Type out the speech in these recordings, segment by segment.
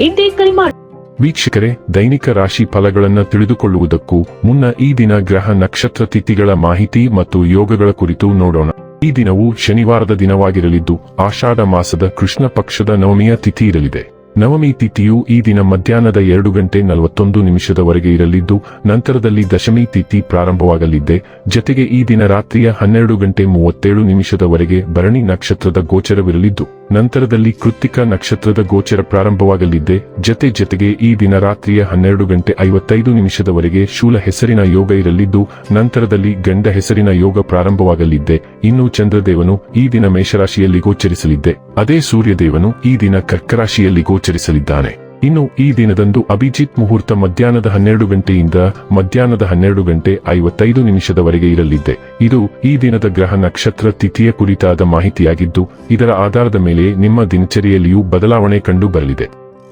ಎಂದೇ ಕರೆ ಮಾಡಿ. ವೀಕ್ಷಕರೇ, ದೈನಿಕ ರಾಶಿ ಫಲಗಳನ್ನು ತಿಳಿದುಕೊಳ್ಳುವುದಕ್ಕೂ ಮುನ್ನ ಈ ದಿನ ಗ್ರಹ ನಕ್ಷತ್ರ ತಿಥಿಗಳ ಮಾಹಿತಿ ಮತ್ತು ಯೋಗಗಳ ಕುರಿತು ನೋಡೋಣ. ಈ ದಿನವು ಶನಿವಾರದ ದಿನವಾಗಿರಲಿದ್ದು, ಆಷಾಢ ಮಾಸದ ಕೃಷ್ಣ ಪಕ್ಷದ ನವಮಿಯ ತಿಥಿ ಇರಲಿದೆ. ನವಮಿ ತಿಥಿಯು ಈ ದಿನ ಮಧ್ಯಾಹ್ನದ ಎರಡು ಗಂಟೆ ನಲವತ್ತೊಂದು ನಿಮಿಷದವರೆಗೆ ಇರಲಿದ್ದು, ನಂತರದಲ್ಲಿ ದಶಮಿ ತಿಥಿ ಪ್ರಾರಂಭವಾಗಲಿದ್ದೆ. ಜತೆಗೆ ಈ ದಿನ ರಾತ್ರಿಯ ಹನ್ನೆರಡು ಗಂಟೆ ಮೂವತ್ತೇಳು ನಿಮಿಷದವರೆಗೆ ಭರಣಿ ನಕ್ಷತ್ರದ ಗೋಚರವಿರಲಿದ್ದು. ನಂತರದಲ್ಲಿ ಕೃತ್ತಿಕ ನಕ್ಷತ್ರದ ಗೋಚರ ಪ್ರಾರಂಭವಾಗಲಿದ್ದೆ ಜತೆ ಜತೆಗೆ ಈ ದಿನ ರಾತ್ರಿಯ ಹನ್ನೆರಡು ಗಂಟೆ ಐವತ್ತೈದು ನಿಮಿಷದವರೆಗೆ ಶೂಲ ಹೆಸರಿನ ಯೋಗ ಇರಲಿದ್ದು, ನಂತರದಲ್ಲಿ ಗಂಡ ಹೆಸರಿನ ಯೋಗ ಪ್ರಾರಂಭವಾಗಲಿದ್ದೆ ಇನ್ನು ಚಂದ್ರದೇವನು ಈ ದಿನ ಮೇಷರಾಶಿಯಲ್ಲಿ ಗೋಚರಿಸಲಿದ್ದೆ ಅದೇ ಸೂರ್ಯದೇವನು ಈ ದಿನ ಕರ್ಕರಾಶಿಯಲ್ಲಿ ಗೋಚರಿಸಲಿದ್ದಾನೆ. ಇನ್ನು ಈ ದಿನದಂದು ಅಭಿಜಿತ್ ಮುಹೂರ್ತ ಮಧ್ಯಾಹ್ನದ ಹನ್ನೆರಡು ಗಂಟೆಯಿಂದ ಮಧ್ಯಾಹ್ನದ ಹನ್ನೆರಡು ಗಂಟೆ ಐವತ್ತೈದು ನಿಮಿಷದವರೆಗೆ ಇರಲಿದ್ದೆ ಇದು ಈ ದಿನದ ಗ್ರಹ ನಕ್ಷತ್ರ ತಿಥಿಯ ಕುರಿತಾದ ಮಾಹಿತಿಯಾಗಿದ್ದು, ಇದರ ಆಧಾರದ ಮೇಲೆ ನಿಮ್ಮ ದಿನಚರಿಯಲ್ಲಿಯೂ ಬದಲಾವಣೆ ಕಂಡು ಬರಲಿದೆ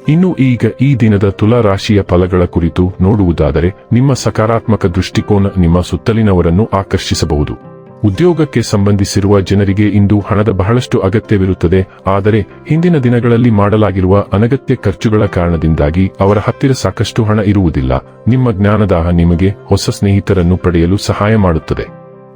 ಇನ್ನು ಈಗ ಈ ದಿನದ ತುಲಾ ರಾಶಿಯ ಫಲಗಳ ಕುರಿತು ನೋಡುವುದಾದರೆ, ನಿಮ್ಮ ಸಕಾರಾತ್ಮಕ ದೃಷ್ಟಿಕೋನ ನಿಮ್ಮ ಸುತ್ತಲಿನವರನ್ನು ಆಕರ್ಷಿಸಬಹುದು. ಉದ್ಯೋಗಕ್ಕೆ ಸಂಬಂಧಿಸಿರುವ ಜನರಿಗೆ ಇಂದು ಹಣದ ಬಹಳಷ್ಟು ಅಗತ್ಯವಿರುತ್ತದೆ. ಆದರೆ ಹಿಂದಿನ ದಿನಗಳಲ್ಲಿ ಮಾಡಲಾಗಿರುವ ಅನಗತ್ಯ ಖರ್ಚುಗಳ ಕಾರಣದಿಂದಾಗಿ ಅವರ ಹತ್ತಿರ ಸಾಕಷ್ಟು ಹಣ ಇರುವುದಿಲ್ಲ. ನಿಮ್ಮ ಜ್ಞಾನದಾಹ ನಿಮಗೆ ಹೊಸ ಸ್ನೇಹಿತರನ್ನು ಪಡೆಯಲು ಸಹಾಯ ಮಾಡುತ್ತದೆ.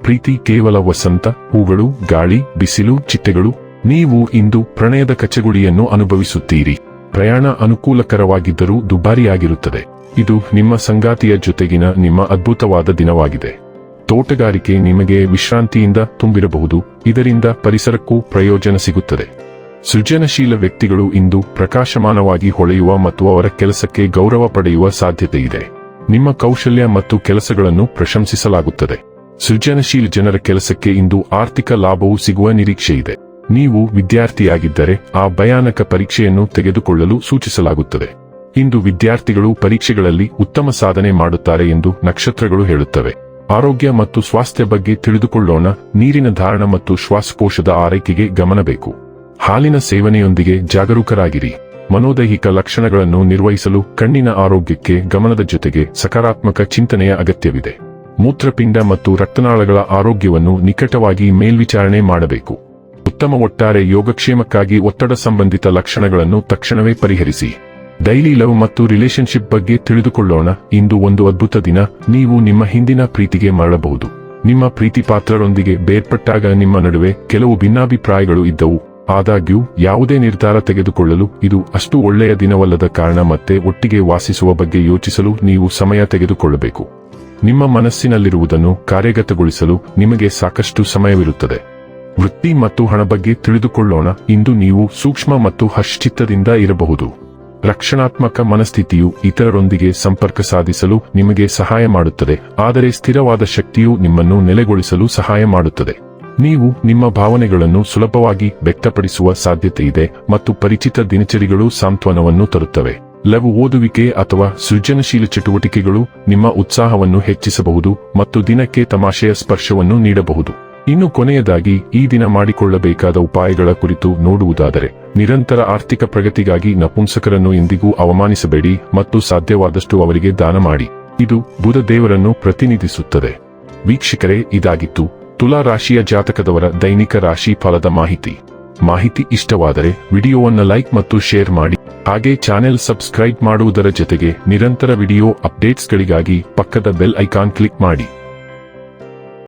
ಪ್ರೀತಿ ಕೇವಲ ವಸಂತ, ಹೂಗಳು, ಗಾಳಿ, ಬಿಸಿಲು, ಚಿಟ್ಟೆಗಳು. ನೀವು ಇಂದು ಪ್ರಣಯದ ಕಚ್ಚಗುಡಿಯನ್ನು ಅನುಭವಿಸುತ್ತೀರಿ. ಪ್ರಯಾಣ ಅನುಕೂಲಕರವಾಗಿದ್ದರೂ ದುಬಾರಿಯಾಗಿರುತ್ತದೆ. ಇದು ನಿಮ್ಮ ಸಂಗಾತಿಯ ಜೊತೆಗಿನ ನಿಮ್ಮ ಅದ್ಭುತವಾದ ದಿನವಾಗಿದೆ. ತೋಟಗಾರಿಕೆ ನಿಮಗೆ ವಿಶ್ರಾಂತಿಯಿಂದ ತುಂಬಿರಬಹುದು. ಇದರಿಂದ ಪರಿಸರಕ್ಕೂ ಪ್ರಯೋಜನ ಸಿಗುತ್ತದೆ. ಸೃಜನಶೀಲ ವ್ಯಕ್ತಿಗಳು ಇಂದು ಪ್ರಕಾಶಮಾನವಾಗಿ ಹೊಳೆಯುವ ಮತ್ತು ಅವರ ಕೆಲಸಕ್ಕೆ ಗೌರವ ಪಡೆಯುವ ಸಾಧ್ಯತೆ ಇದೆ ನಿಮ್ಮ ಕೌಶಲ್ಯ ಮತ್ತು ಕೆಲಸಗಳನ್ನು ಪ್ರಶಂಸಿಸಲಾಗುತ್ತದೆ. ಸೃಜನಶೀಲ ಜನರ ಕೆಲಸಕ್ಕೆ ಇಂದು ಆರ್ಥಿಕ ಲಾಭವು ಸಿಗುವ ನಿರೀಕ್ಷೆ ಇದೆ ನೀವು ವಿದ್ಯಾರ್ಥಿಯಾಗಿದ್ದರೆ ಆ ಭಯಾನಕ ಪರೀಕ್ಷೆಯನ್ನು ತೆಗೆದುಕೊಳ್ಳಲು ಸೂಚಿಸಲಾಗುತ್ತದೆ. ಇಂದು ವಿದ್ಯಾರ್ಥಿಗಳು ಪರೀಕ್ಷೆಗಳಲ್ಲಿ ಉತ್ತಮ ಸಾಧನೆ ಮಾಡುತ್ತಾರೆ ಎಂದು ನಕ್ಷತ್ರಗಳು ಹೇಳುತ್ತವೆ. ಆರೋಗ್ಯ ಮತ್ತು ಸ್ವಾಸ್ಥ್ಯ ಬಗ್ಗೆ ತಿಳಿದುಕೊಳ್ಳೋಣ, ನೀರಿನ ಧಾರಣ ಮತ್ತು ಶ್ವಾಸಕೋಶದ ಆರೈಕೆಗೆ ಗಮನ ಬೇಕು ಹಾಲಿನ ಸೇವನೆಯೊಂದಿಗೆ ಜಾಗರೂಕರಾಗಿರಿ. ಮನೋದೈಹಿಕ ಲಕ್ಷಣಗಳನ್ನು ನಿರ್ವಹಿಸಲು ಕಣ್ಣಿನ ಆರೋಗ್ಯಕ್ಕೆ ಗಮನದ ಜೊತೆಗೆ ಸಕಾರಾತ್ಮಕ ಚಿಂತನೆಯ ಅಗತ್ಯವಿದೆ. ಮೂತ್ರಪಿಂಡ ಮತ್ತು ರಕ್ತನಾಳಗಳ ಆರೋಗ್ಯವನ್ನು ನಿಕಟವಾಗಿ ಮೇಲ್ವಿಚಾರಣೆ ಮಾಡಬೇಕು. ಉತ್ತಮ ಒಟ್ಟಾರೆ ಯೋಗಕ್ಷೇಮಕ್ಕಾಗಿ ಒತ್ತಡ ಸಂಬಂಧಿತ ಲಕ್ಷಣಗಳನ್ನು ತಕ್ಷಣವೇ ಪರಿಹರಿಸಿ. ಡೈಲಿ ಲವ್ ಮತ್ತು ರಿಲೇಶನ್ಶಿಪ್ ಬಗ್ಗೆ ತಿಳಿದುಕೊಳ್ಳೋಣ. ಇಂದು ಒಂದು ಅದ್ಭುತ ದಿನ. ನೀವು ನಿಮ್ಮ ಹಿಂದಿನ ಪ್ರೀತಿಗೆ ಮರಳಬಹುದು. ನಿಮ್ಮ ಪ್ರೀತಿ ಪಾತ್ರರೊಂದಿಗೆ ಬೇರ್ಪಟ್ಟಾಗ ನಿಮ್ಮ ನಡುವೆ ಕೆಲವು ಭಿನ್ನಾಭಿಪ್ರಾಯಗಳು ಇದ್ದವು. ಆದಾಗ್ಯೂ, ಯಾವುದೇ ನಿರ್ಧಾರ ತೆಗೆದುಕೊಳ್ಳಲು ಇದು ಅಷ್ಟು ಒಳ್ಳೆಯ ದಿನವಲ್ಲದ ಕಾರಣ ಮತ್ತೆ ಒಟ್ಟಿಗೆ ವಾಸಿಸುವ ಬಗ್ಗೆ ಯೋಚಿಸಲು ನೀವು ಸಮಯ ತೆಗೆದುಕೊಳ್ಳಬೇಕು. ನಿಮ್ಮ ಮನಸ್ಸಿನಲ್ಲಿರುವುದನ್ನು ಕಾರ್ಯಗತಗೊಳಿಸಲು ನಿಮಗೆ ಸಾಕಷ್ಟು ಸಮಯವಿರುತ್ತದೆ. ವೃತ್ತಿ ಮತ್ತು ಹಣ ಬಗ್ಗೆ ತಿಳಿದುಕೊಳ್ಳೋಣ. ಇಂದು ನೀವು ಸೂಕ್ಷ್ಮ ಮತ್ತು ಹಶ್ಚಿತ್ತದಿಂದ ಇರಬಹುದು. ರಕ್ಷಣಾತ್ಮಕ ಮನಸ್ಥಿತಿಯು ಇತರರೊಂದಿಗೆ ಸಂಪರ್ಕ ಸಾಧಿಸಲು ನಿಮಗೆ ಸಹಾಯ ಮಾಡುತ್ತದೆ, ಆದರೆ ಸ್ಥಿರವಾದ ಶಕ್ತಿಯು ನಿಮ್ಮನ್ನು ನೆಲೆಗೊಳಿಸಲು ಸಹಾಯ ಮಾಡುತ್ತದೆ. ನೀವು ನಿಮ್ಮ ಭಾವನೆಗಳನ್ನು ಸುಲಭವಾಗಿ ವ್ಯಕ್ತಪಡಿಸುವ ಸಾಧ್ಯತೆ ಇದೆ ಮತ್ತು ಪರಿಚಿತ ದಿನಚರಿಗಳು ಸಾಂತ್ವನವನ್ನು ತರುತ್ತವೆ. ಲಘು ಓದುವಿಕೆ ಅಥವಾ ಸೃಜನಶೀಲ ಚಟುವಟಿಕೆಗಳು ನಿಮ್ಮ ಉತ್ಸಾಹವನ್ನು ಹೆಚ್ಚಿಸಬಹುದು ಮತ್ತು ದಿನಕ್ಕೆ ತಮಾಷೆಯ ಸ್ಪರ್ಶವನ್ನು ನೀಡಬಹುದು. ಇನ್ನು ಕೊನೆಯದಾಗಿ, ಈ ದಿನ ಮಾಡಿಕೊಳ್ಳಬೇಕಾದ ಉಪಾಯಗಳ ಕುರಿತು ನೋಡುವುದಾದರೆ ನಿರಂತರ ಆರ್ಥಿಕ ಪ್ರಗತಿಗಾಗಿ ನಪುಂಸಕರನ್ನು ಎಂದಿಗೂ ಅವಮಾನಿಸಬೇಡಿ ಮತ್ತು ಸಾಧ್ಯವಾದಷ್ಟು ಅವರಿಗೆ ದಾನ ಮಾಡಿ. ಇದು ಬುಧ ದೇವರನ್ನು ಪ್ರತಿನಿಧಿಸುತ್ತದೆ. ವೀಕ್ಷಕರೇ, ಇದಾಗಿತ್ತು ತುಲಾ ರಾಶಿಯ ಜಾತಕದವರ ದೈನಿಕ ರಾಶಿ ಫಲದ ಮಾಹಿತಿ. ಮಾಹಿತಿ ಇಷ್ಟವಾದರೆ ವಿಡಿಯೋವನ್ನು ಲೈಕ್ ಮತ್ತು ಶೇರ್ ಮಾಡಿ. ಹಾಗೆ ಚಾನೆಲ್ ಸಬ್ಸ್ಕ್ರೈಬ್ ಮಾಡುವುದರ ಜೊತೆಗೆ ನಿರಂತರ ವಿಡಿಯೋ ಅಪ್ಡೇಟ್ಸ್ಗಳಿಗಾಗಿ ಪಕ್ಕದ ಬೆಲ್ ಐಕಾನ್ ಕ್ಲಿಕ್ ಮಾಡಿ.